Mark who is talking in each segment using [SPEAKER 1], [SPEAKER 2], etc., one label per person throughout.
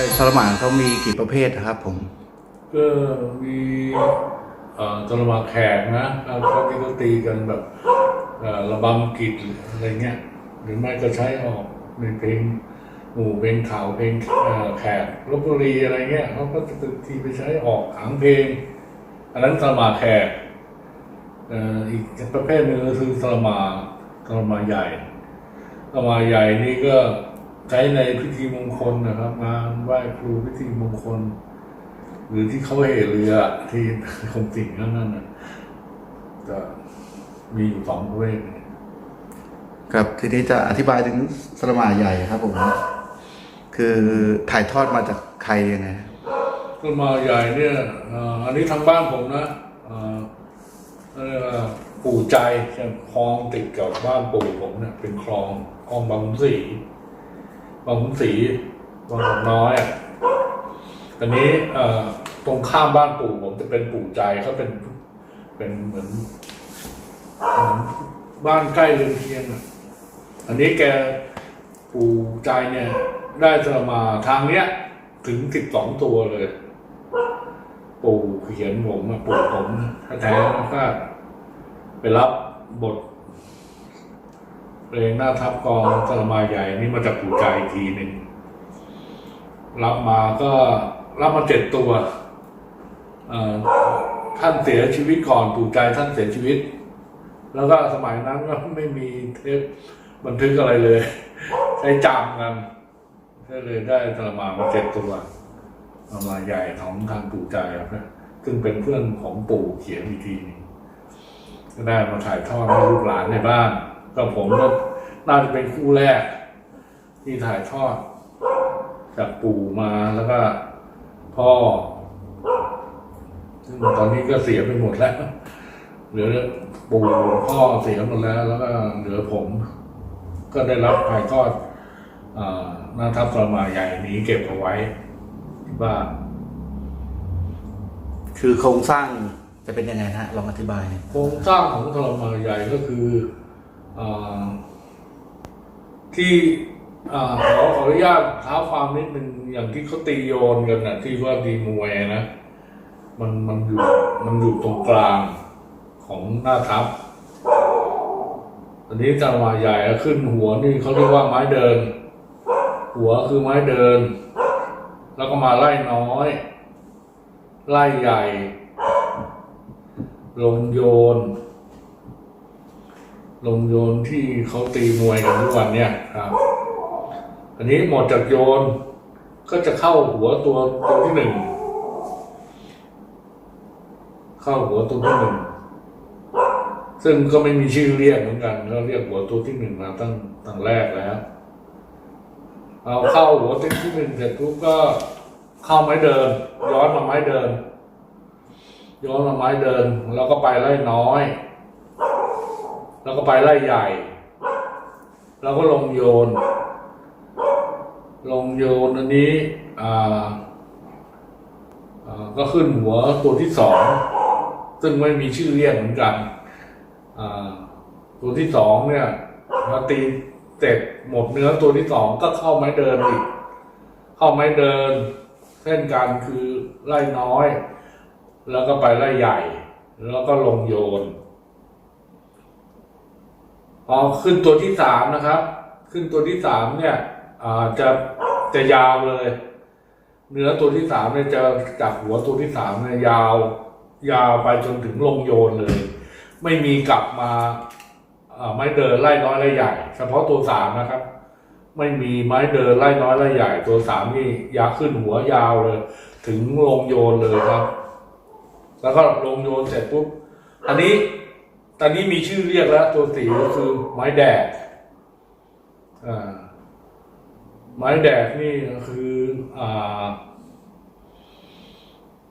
[SPEAKER 1] ไอ้สลหมานเขามีกี่ประเภทนะครับผม
[SPEAKER 2] ก็มีเอ่อตรมาแขกนะเขาที่เขาตีกันแบบเอ่อระบำกิจอะไรเงี้ย หรือไม่ก็ใช้ออกในเพลงหมู่เพลงข่าวเพลงเอ่อแขกลบบุรีอะไรเงี้ยเขาก็จะทีไปใช้ออกหางเพลง อันนั้นตระมาแขกเอ่ออีกประเภทหนึ่งก็คือตระมาตระมาใหญ่ตระมาใหญ่นี่ก็ ใช้ในพิธีมงคลนะครับงานไหว้ครูพิธีมงคล หรือที่เขาเหเรือที่คงสิงนั่นนั่นน่ะจะมีอยู่สองประเภทเนี่ย
[SPEAKER 1] ครับทีนี้จะอธิบายถึงสลหมาใหญ่ครับผมคือถ่ายทอดมาจากใครยังไง
[SPEAKER 2] ต้นมาใหญ่เนี่ยเอ่ออันนี้ทางบ้านผมนะเอ่อเรียกว่าปู่ใจใช่คลองติดกับบ้านปู่ผมเนี่ยเป็นคลองคลองบางขุนศรี บางขุนศรีบางกอกน้อยอะอันนี้เอ่อตรงข้ามบ้านปู่ผมจะเป็นปู่ใจเขาเป็นเป็นเหมือนบ้านใกล้เรือนเคียงอะอันนี้แกปู่ใจเนี่ย ได้จะมาทางเนี้ย ถึงสิบสองตัวเลย ปู่เขียนผมอะปู่ผมถ้าแท้ๆก็ไปรับบท เพลงหน้าทับกองสลมาใหญ่นี่มาจากปู่ใจอีกทีหนึ่งรับมาก็รับมาเจ็ดตัวท่านเสียชีวิตก่อนปู่ใจท่านเสียชีวิต แล้วก็สมัยนั้นก็ไม่มีเทปบันทึกอะไรเลย ใช้จำกันก็เลยได้ตรมามาเจ็ดตัวตรมาใหญ่ของทางปู่ใจครับซึ่งเป็นเพื่อนของปู่เขียนอีกทีนึงก็ได้มาถ่ายทอดให้ลูกหลานในบ้าน ก็ผมก็น่าจะเป็นคู่แรก ที่ถ่ายทอด จากปู่มาแล้วก็พ่อ ซึ่งตอนนี้ก็เสียไปหมดแล้ว เหลือปู่พ่อเสียหมดแล้ว แล้วก็เหลือผม ก็ได้รับถ่ายทอดอ่าหน้าทับตรมาใหญ่นี้เก็บเอาไว้ที่บ้าน
[SPEAKER 1] คือโครงสร้างจะเป็นยังไงฮะลองอธิบาย
[SPEAKER 2] โครงสร้างของตรมาใหญ่ก็คืออา ที่ขอขออนุญาตเท้าความนิดนึงอย่างที่เขาตีโยนกันนะที่ว่าดีมวยนะมันมันอยู่มันอยู่ตรงกลางของหน้าทับอันนี้ตรมาใหญ่ขึ้นหัวนี่เขาเรียกว่าไม้เดิน หัวคือไม้เดิน แล้วก็มาไล่น้อย ไล่ใหญ่ ลงโยน ลงโยนที่เขาตีมวยกันทุกวันเนี่ยครับอันนี้หมดจากโยนก็จะเข้าหัวตัวตัวที่หนึ่งเข้าหัวตัวที่หนึ่งซึ่งก็ไม่มีชื่อเรียกเหมือนกันเราเรียกหัวตัวที่หนึ่งมาตั้งตั้งแรกแล้วเอาเข้าหัวตัวที่หนึ่งเสร็จปุ๊บก็เข้าไม้เดิน ย้อนมาไม้เดิน ย้อนมาไม้เดิน แล้วก็ไปไล่น้อย แล้วก็ไปไล่ใหญ่แล้วก็ลงโยน ลงโยนอันนี้ก็ขึ้นหัวตัวที่สอง ซึ่งไม่มีชื่อเรียกเหมือนกัน ตัวที่สองเนี่ยมาตีเสร็จหมดเนื้อตัวที่สองก็เข้าไม้เดินอีก เข้าไม้เดินเส้นกันคือไล่น้อย แล้วก็ไปไล่ใหญ่ แล้วก็ลงโยน พอขึ้นตัวที่สามนะครับ ขึ้นตัวที่สามเนี่ยอ่าจะจะยาวเลย เนื้อตัวที่สามเนี่ยจะจากหัวตัวที่สามเนี่ยยาว ยาวไปจนถึงลงโยนเลย ไม่มีกลับมาอ่าไม้เดินไล่น้อยไล่ใหญ่ เฉพาะตัวสามนะครับไม่มีไม้เดินไล่น้อยไล่ใหญ่ตัวสามนี่ยาขึ้นหัวยาวเลย ถึงลงโยนเลยครับ แล้วก็ลงโยนเสร็จปุ๊บ อันนี้ ตอนนี้มีชื่อเรียกแล้วตัวสีก็คือไม้แดดไม้แดดนี่คืออ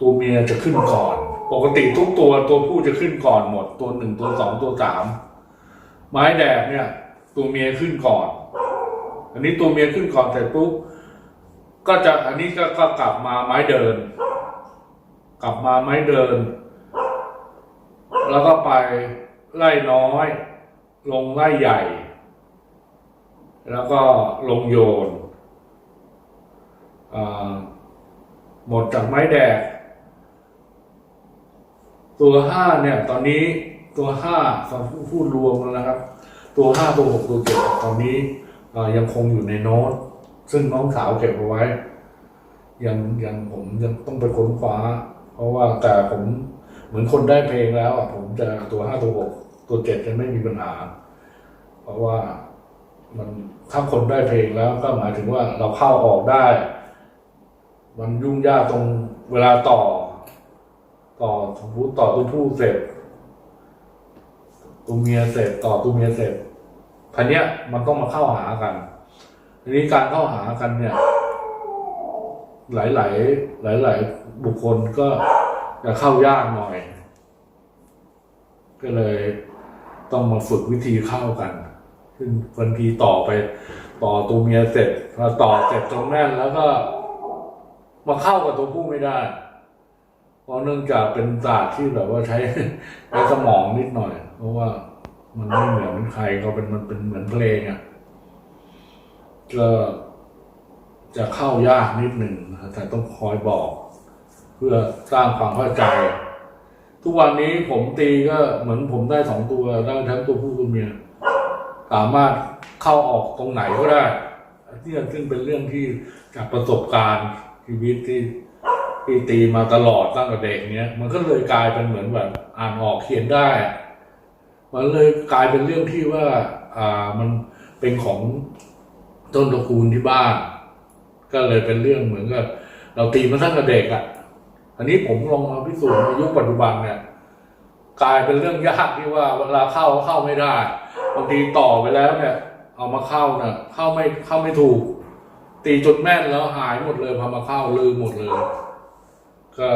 [SPEAKER 2] ตัวเมียจะขึ้นก่อน ปกติทุกตัวตัวผู้จะขึ้นก่อนหมด ตัวหนึ่งตัวสองตัวสามไม้แดดเนี่ย ตัวเมียขึ้นก่อน อันนี้ตัวเมียขึ้นก่อนเสร็จปุ๊บก็จะอันนี้ก็ก็กลับมาไม้เดิน กลับมาไม้เดิน แล้วก็ไป ไล่น้อย ลงไล่ใหญ่ แล้วก็ลงโยน หมดจากไม้แดก ตัวห้าเนี่ย ตอนนี้ตัวห้าสำพูดรวมแล้วนะครับ ตัวห้าตัวหกตัวเจ็ดตอนนี้ยังคงอยู่ในโน้ต ซึ่งน้องสาวเก็บเอาไว้ ยังยังผมยังต้องไปค้นคว้า เพราะว่าแต่ผม เหมือนคนได้เพลงแล้วอะผมจะตัวห้าตัวหกตัวเจ็ดจะไม่มีปัญหา เพราะว่ามันถ้าคนได้เพลงแล้วก็หมายถึงว่าเราเข้าออกได้ มันยุ่งยากตรงเวลาต่อ ต่อสมมติต่อตัวผู้เสร็จตัวเมียเสร็จต่อตัวเมียเสร็จพันเนี้ยมันต้องมาเข้าหากันทีนี้การเข้าหากันเนี่ย หลาย ๆ หลาย ๆ บุคคลก็ จะเข้ายากหน่อย ก็เลยต้องมาฝึกวิธีเข้ากันซึ่งบางทีต่อไป ต่อตัวเมียเสร็จพอต่อเสร็จตรงแน่นแล้วก็ มาเข้ากับตัวผู้ไม่ได้ เพราะเนื่องจากเป็นศาสตร์ที่แบบว่าใช้ใช้สมองนิดหน่อย เพราะว่ามันไม่เหมือนใครเขาเป็นมันเป็นเหมือนเพลงอะ่ะก็จะเข้ายากนิดหนึ่งนะแต่ต้องคอยบอก พื่อสร้างความเข้าใจ ทุกวันนี้ผมตีก็เหมือนผมได้สองตัวได้ทั้งตัวผู้ตัวเมียสามารถเข้าออกตรงไหนก็ได้ที่ซึ่งเป็นเรื่องที่จากประสบการณ์ชีวิตที่ที่ตีมาตลอดตั้งแต่เด็กเนี้ย มันก็เลยกลายเป็นเหมือนแบบอ่านออกเขียนได้ มันเลยกลายเป็นเรื่องที่ว่า อ่ามันเป็นของต้นตระกูลที่บ้าน ก็เลยเป็นเรื่องเหมือนกับเราตีมาตั้งแต่เด็กอะ อันนี้ผมลองมาพิสูจน์ในยุคปัจจุบันเนี่ยกลายเป็นเรื่องยากที่ว่าเวลาเข้าเข้าไม่ได้บางทีต่อไปแล้วเนี่ย เอามาเข้าเนี่ยเข้าไม่เข้าไม่ถูก ตีจุดแม่นแล้วหายหมดเลยพอมาเข้าลืมหมดเลย ก็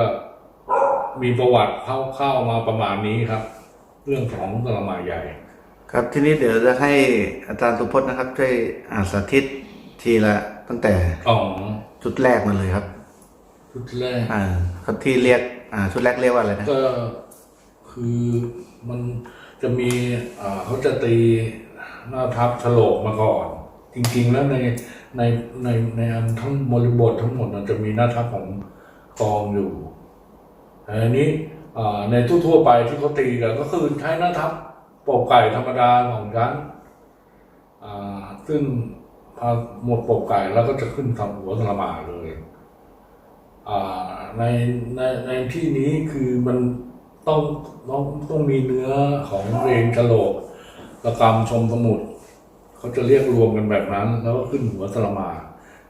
[SPEAKER 2] มีประวัติเข้าเข้ามาประมาณนี้ครับ เรื่องของตลมาใหญ่
[SPEAKER 1] ครับทีนี้เดี๋ยวจะให้อาจารย์สุพจน์นะครับช่วยอ่านสาธิตทีละตั้งแต่
[SPEAKER 2] ของ
[SPEAKER 1] ชุดแรกมาเลยครับ
[SPEAKER 2] ชุดแรก
[SPEAKER 1] อ่าครับที่เรียกอ่าชุดแรกเรียกว่าอะไรนะ
[SPEAKER 2] ก็คือมันจะมีอ่าเขาจะตีหน้าทับฉลกมาก่อน จริง ๆ แล้วในในในในอันทั้งบริบททั้งหมดมันจะมีหน้าทับของกองอยู่แต่อันนี้อ่าในทั่วๆไปที่เขาตีกันก็คือใช้หน้าทับปกไก่ธรรมดาของชั้นอ่าซึ่งพอหมดปกไก่แล้วก็จะขึ้นทำหัวสลามาเลยอ่า ในในในที่นี้คือมันต้องต้องต้องมีเนื้อของเพลงกะโหลกระกรรมชมสมุทรเขาจะเรียกรวมกันแบบนั้น แล้วก็ขึ้นหัวสลามา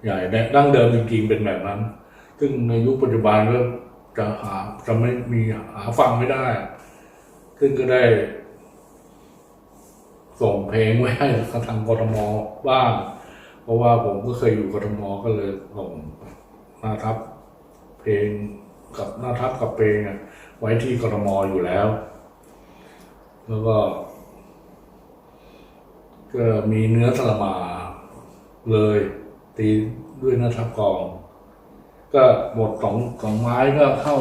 [SPEAKER 2] ใหญ่แดั้งเดิมจริงๆเป็นแบบนั้น ซึ่งในยุคปัจจุบันก็จะหาจะไม่มีหาฟังไม่ได้ ซึ่งก็ได้ ส่งเพลงไว้ให้ทางกทมบ้าง เพราะว่าผมก็เคยอยู่กทมก็เลยส่งน้าทับ เพลงกับหน้าทับกับเพลงไว้ที่กรมออยู่แล้ว แล้วก็ ก็มีเนื้อสลมาเลย ตีด้วยหน้าทับกอง ก็หมดสองสองไม้ก็เข้า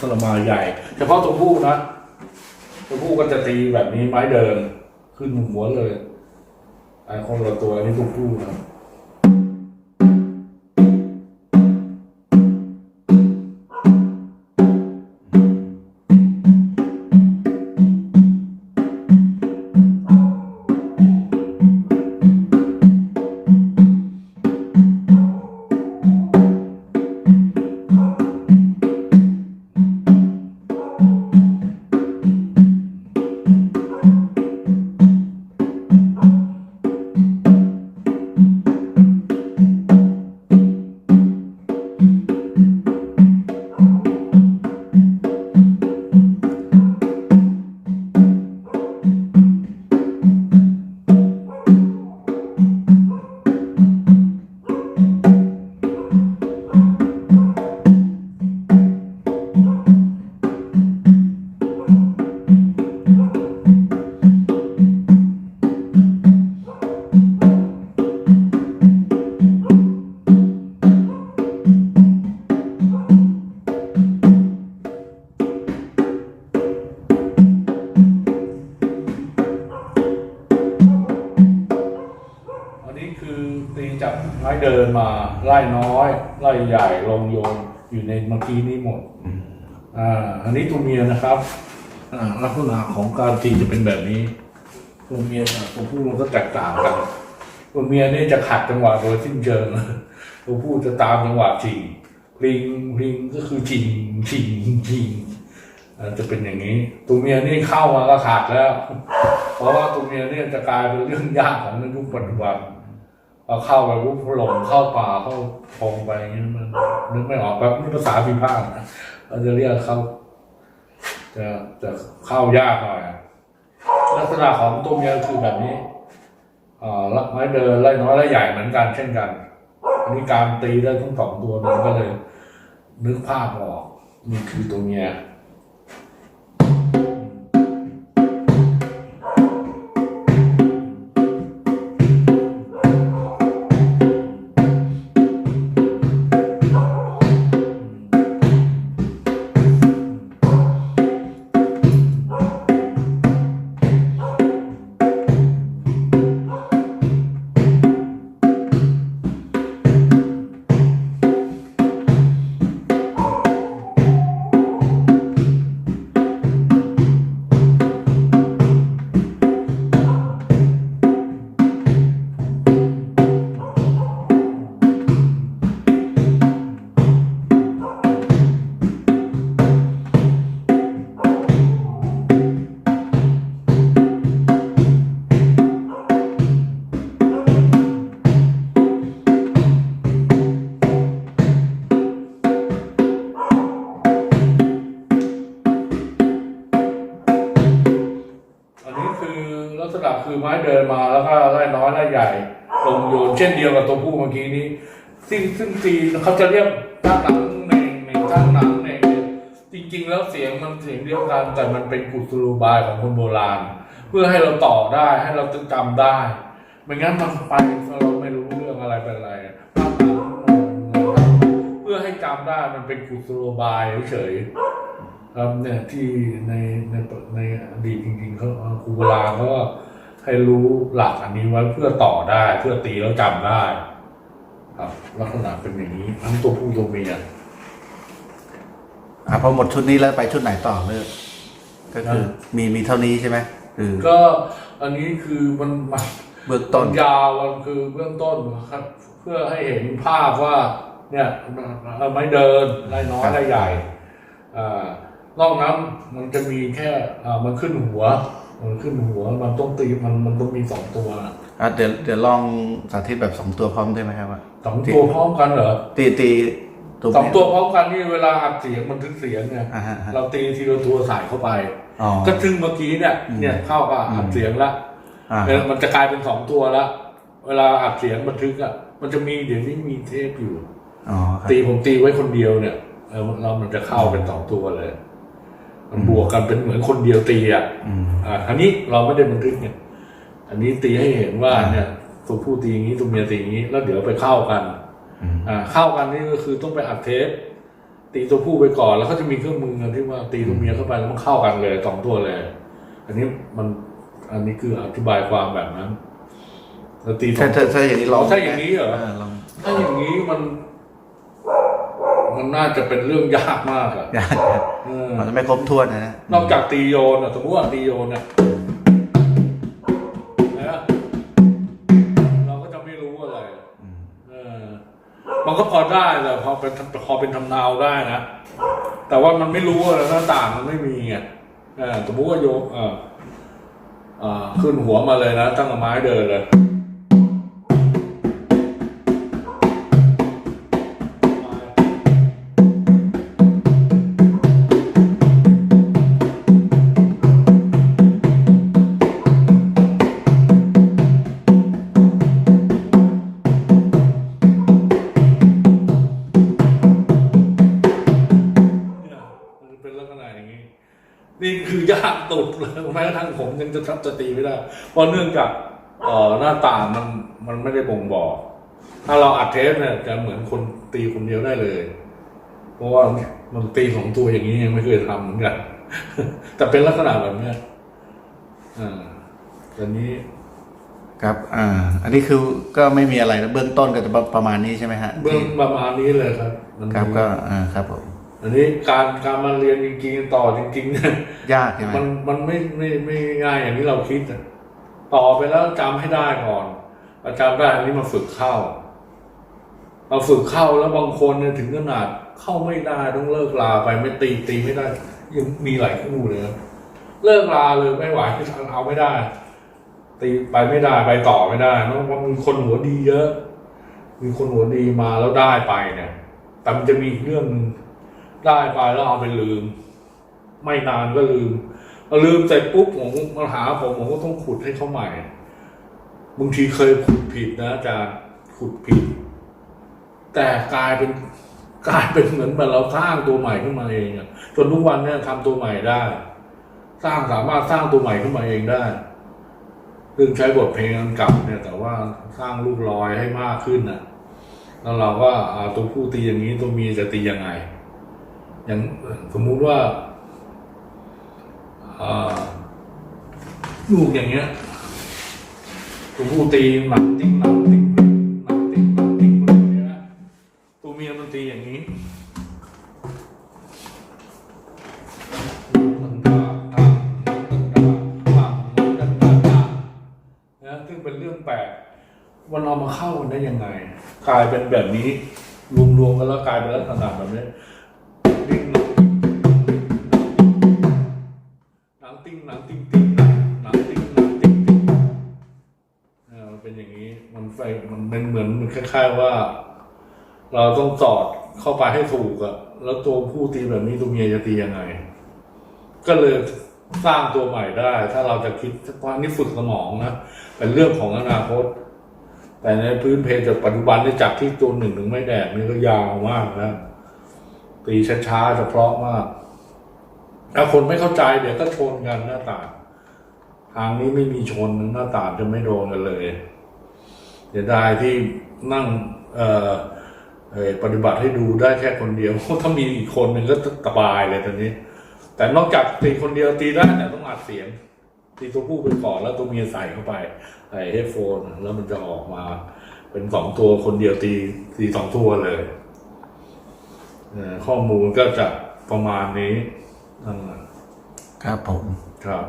[SPEAKER 2] สลมาใหญ่ เฉพาะตัวผู้นะตัวผู้ก็จะตีแบบนี้ไม้เดิน ขึ้นหัวเลยไอ้คนละตัวนี่ตัวผู้นะ มาไล่น้อยไล่ใหญ่ลงโยนอยู่ในเมื่อกี้นี้หมดอ่าอันนี้ตัวเมียนะครับอ่าลักษณะของการตีจะเป็นแบบนี้ ตัวเมียกับตัวผู้มันก็แตกต่างกัน ตัวเมียนี่จะขัดจังหวะโดยสิ้นเชิงตัวผู้จะตามจังหวะจริงริงริงก็คือจริงจริงจริงอ่าจะเป็นอย่างนี้ ตัวเมียนี่เข้ามาก็ขาดแล้ว เพราะว่าตัวเมียเนี่ยจะกลายเป็นเรื่องยากของในยุคปัจจุบัน พอเข้าไปปุ๊บหลงเข้าป่าเข้าพงไปอย่างนี้มันนึกไม่ออกแบบนี่ภาษาพิพากษาเราจะเรียกเขาจะจะเข้ายากหน่อยลักษณะของตัวเมียคือแบบนี้อ่าลักไม้เดินไล่น้อยไล่ใหญ่เหมือนกันเช่นกันอันนี้การตีได้ทั้งสองตัวมันก็เลย นึกภาพออกนี่คือตัวเมีย กับตัวผู้เมื่อกี้นี้ซึ่งซึ่งตีเขาจะเรียกตั้งหลังในในตั้งหลังในจริง ๆ แล้วเสียงมันเสียงเดียวกัน แต่มันเป็นกุศโลบายของคนโบราณ เพื่อให้เราต่อได้ให้เราจำได้ไม่งั้นมันไปเราไม่รู้เรื่องอะไรเป็นอะไรตั้งหลังเพื่อให้จำได้มันเป็นกุศโลบายเฉยๆครับเนี่ยที่ในในในอดีตจริงๆเขาครูโบราณเขาก็ ให้รู้หลักอันนี้ไว้เพื่อต่อได้ เพื่อตีแล้วจำได้ ครับ ลักษณะเป็นอย่างนี้ทั้งตัวผู้ตัวเมีย
[SPEAKER 1] อ่าพอหมดชุดนี้แล้วไปชุดไหนต่อเลิกก็คือมีมีเท่านี้ใช่ไหมคือ
[SPEAKER 2] ก็อันนี้คือมันมัน
[SPEAKER 1] เบื้อง
[SPEAKER 2] ต้
[SPEAKER 1] ต้
[SPEAKER 2] น
[SPEAKER 1] น
[SPEAKER 2] ยาวมันคือเบื้องต้นครับ เพื่อให้เห็นภาพว่า เนี่ยเอาไม้เดินไล่น้อยไล่ใหญ่อ่านอกนั้นมันจะมีแค่อ่ามันขึ้นหัว มันขึ้นหัวมันต้องตีมันมันต้องมีสองตัวนะ
[SPEAKER 1] อะเดี๋ยวเดี๋ยวลองสาธิตแบบสองตัวพร้อมได้ไหมครับว่า
[SPEAKER 2] สองตัวพร้อมกันเหรอ
[SPEAKER 1] ตีตีตัว
[SPEAKER 2] สองตัวพร้อมกันนี่เวลาอัดเสียงมันทึกเสียงเนี่ย
[SPEAKER 1] อ่าฮะฮะ
[SPEAKER 2] เราตีทีละตัวใส่เข้าไป
[SPEAKER 1] อ๋อ
[SPEAKER 2] ก็ซึ่งเมื่อกี้เนี่ยเนี่ยเข้ากับอัดเสียงละ
[SPEAKER 1] อ่า
[SPEAKER 2] เออมันจะกลายเป็นสองตัวละเวลาอัดเสียงบันทึกอะมันจะมีเดี๋ยวนี้มีเทปอยู่
[SPEAKER 1] อ๋อครับ
[SPEAKER 2] ตีผมตีไว้คนเดียวเนี่ยเออเรามันจะเข้าเป็นสองตัวเลย มันบวกกันเป็นเหมือนคนเดียวตีอะ
[SPEAKER 1] อืม
[SPEAKER 2] อ่าอันนี้เราไม่ได้บันทึกเนี่ยอันนี้ตีให้เห็นว่า
[SPEAKER 1] อ่า
[SPEAKER 2] เนี่ยตัวผู้ตีอย่างนี้ตัวเมียตีอย่างนี้ แล้วเดี๋ยวไปเข้ากัน
[SPEAKER 1] อืม
[SPEAKER 2] อ่าเข้ากันนี่ก็คือต้องไปอัดเทปตีตัวผู้ไปก่อนแล้วก็จะมีเครื่องมือที่ว่าตีตัวเมียเข้าไปแล้วมันเข้ากันเลยสองตัวเลย อันนี้มันอันนี้คืออธิบายความแบบนั้นแล้วตีสอ
[SPEAKER 1] ถ้างถ้าถ้าอย่างนี้ลอง
[SPEAKER 2] ถ้าอย่างนี้เหรอ
[SPEAKER 1] ลอง
[SPEAKER 2] ถ้าอย่างนี้มัน มันน่าจะเป็นเรื่องยากมากอะ
[SPEAKER 1] ยากนะ
[SPEAKER 2] เออ
[SPEAKER 1] มันจะไม่ครบถ้วนนะฮะ
[SPEAKER 2] นอกจากตีโยนอะสมมติว่าตีโยนอะนะเราก็จะไม่รู้อะไร
[SPEAKER 1] อืม
[SPEAKER 2] เออมันก็พอได้แต่พอเป็นพอเป็นทำนาวได้นะแต่ว่ามันไม่รู้อะไรหน้าต่างมันไม่มีไงเออสมมติว่าโยกเอออ่าขึ้นหัวมาเลยนะตั้งแต่ไม้เดินเลยเนี่ย ยากตุดเลยแม้กระทั่งผมยังจะทับจะตีไม่ได้ เพราะเนื่องจากเอ่อหน้าต่างมันมันไม่ได้บ่งบอก ถ้าเราอัดเทปเนี่ยจะเหมือนคนตีคนเดียวได้เลย เพราะว่ามันตีสองตัวอย่างนี้ยังไม่เคยทำเหมือนกัน แต่เป็นลักษณะแบบเนี้ยอ่าแต่นี้
[SPEAKER 1] ครับ อ่า อันนี้คือก็ไม่มีอะไรนะเบื้องต้นก็จะประมาณนี้ใช่ไหมฮะ
[SPEAKER 2] เบื้องประมาณนี้เลยครับมัน
[SPEAKER 1] ครับก็อ่าครับผม
[SPEAKER 2] อันนี้การการมาเรียนจริงๆต่อจริงๆเนี่ย
[SPEAKER 1] ยากใช่ไหม
[SPEAKER 2] มันมันไม่ไม่ไม่ง่ายอย่างที่เราคิดอะต่อไปแล้วจำให้ได้ก่อนพอจำได้อันนี้มาฝึกเข้าเราฝึกเข้าแล้วบางคนเนี่ยถึงขนาดเข้าไม่ได้ต้องเลิกลาไปไม่ตีตีไม่ได้ ยังมีหลายคู่เลยครับเลิกลาเลยไม่ไหวเอาไม่ได้ ตีไปไม่ได้ไปต่อไม่ได้เพราะว่ามีคนหัวดีเยอะ มีคนหัวดีมาแล้วได้ไปเนี่ยแต่มันจะมีอีกเรื่องหนึง ได้ไปแล้วเอาไปลืม ไม่นานก็ลืมพอลืมเสร็จปุ๊บผมมาหาผมผมก็ต้องขุดให้เขาใหม่บางทีเคยขุดผิดนะอาจารย์ขุดผิด แต่กลายเป็นกลายเป็นเหมือนแบบเราสร้างตัวใหม่ขึ้นมาเองจนทุกวันเนี่ยทำตัวใหม่ได้ สร้างสามารถสร้างตัวใหม่ขึ้นมาเองได้ซึ่งใช้บทเพลงอันเก่าเนี่ย แต่ว่าสร้างลูกลอยให้มากขึ้นน่ะแล้วเราก็ตัวผู้ตีอย่างนี้ตัวมีจะตียังไง อย่างสมมุติว่าลูกอย่างเงี้ยตัวผู้ตีหนักติ๊กหนักติ๊กหนักติ๊กหนักติ๊กอย่างเงี้ยตัวเมียมันตีอย่างนี้นะซึ่งเป็นเรื่องแปลกมันเอามาเข้ากันได้ยังไง กลายเป็นแบบนี้ รวมๆกันแล้วกลายเป็นลักษณะแบบนี้ นี้มันเป็นเหมือนมันคล้ายๆว่า เราต้องสอดเข้าไปให้ถูกอะแล้วตัวผู้ตีแบบนี้ตัวเมียจะตียังไง ก็เลยสร้างตัวใหม่ได้ ถ้าเราจะคิดว่านี่ฝึกสมองนะเป็นเรื่องของอนาคต แต่ในพื้นเพจากปัจจุบันได้จากที่ตัวหนึ่งถึงไม่แดกนี่ก็ยาวมากนะตีช้าๆจะเพราะมากถ้าคนไม่เข้าใจเดี๋ยวก็ชนกันหน้าต่างทางนี้ไม่มีชนหน้าต่างจะไม่โดนกันเลย สียดายที่นั่งเอ่อเอ่อปฏิบัติให้ดูได้แค่คนเดียว ถ้ามีอีกคนหนึ่งก็สบายเลยตอนนี้ แต่นอกจากตีคนเดียวตีได้แต่ต้องอัดเสียง ตีตัวผู้ไปก่อนแล้วตัวเมียใส่เข้าไปใส่เฮดโฟน แล้วมันจะออกมา เป็นสองตัวคนเดียวตีตีสองตัวเลยเอ่อข้อมูลก็จะประมาณนี้นั่นแหละ
[SPEAKER 1] ครับผม
[SPEAKER 2] ครับ